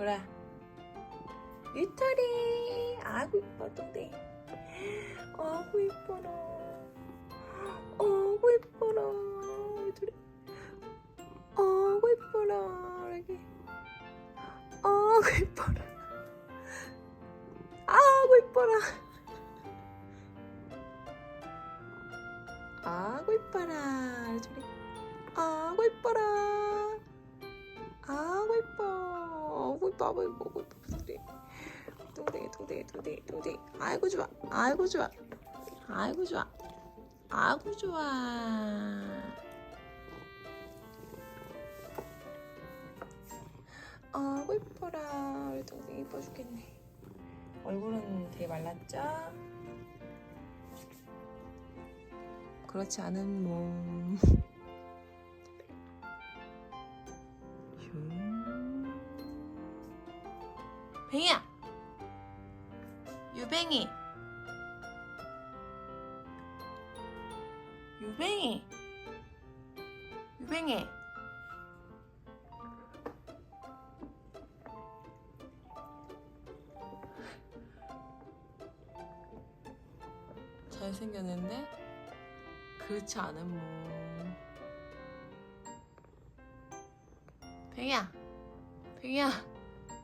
그래. 유털이 아구 이뻐 동댕이. 아구 이뻐라. 아구 이뻐라. 유털이. 아구 이뻐라. 여기. 아구 이뻐라. 아구 이뻐라. 아구 이뻐라. 유털이. 아구 이뻐라. 아구 이뻐. 아구 이뻐. 동댕이. 동댕이 동댕이 동댕이. 아이고 좋아. 아이고 좋아. 아이고 좋아. 아이고 좋아. 아이고 이뻐라. 우리 동생이 이뻐 죽겠네. 얼굴은 되게 말랐죠? 그렇지 않은 몸. 뱅이야. 유뱅이. 유뱅이. 유뱅이. 잘생겼는데 그렇지 않은 몸. 뱅이야. 뱅이야.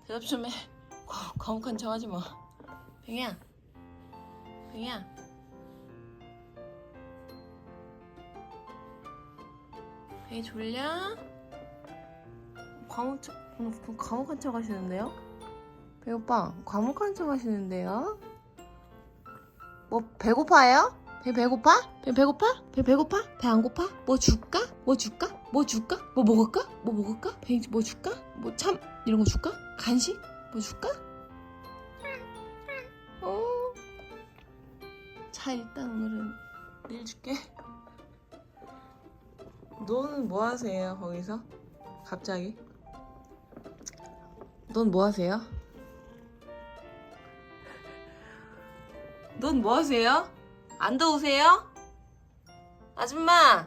대답 좀 해. 과- 과묵한 척 하지 마. 뱅이야. 뱅이야. 뱅이 졸려? 과묵 척, 음, 그 과묵한 척 하시는데요? 뱅이 오빠, 과묵한 척 하시는데요? 뭐 배고파요? 배 배고파? 배 배고파? 배 배고파? 배 안 고파? 뭐 줄까? 뭐 줄까? 뭐 줄까? 뭐 먹을까? 뭐 먹을까? 배 뭐 줄까? 뭐 참 이런 거 줄까? 간식? 뭐 줄까? 어. 자 일단 오늘은 내일 줄게. 너는 뭐 하세요 거기서? 갑자기? 넌 뭐 하세요? 넌 뭐 하세요? 안 더우세요? 아줌마!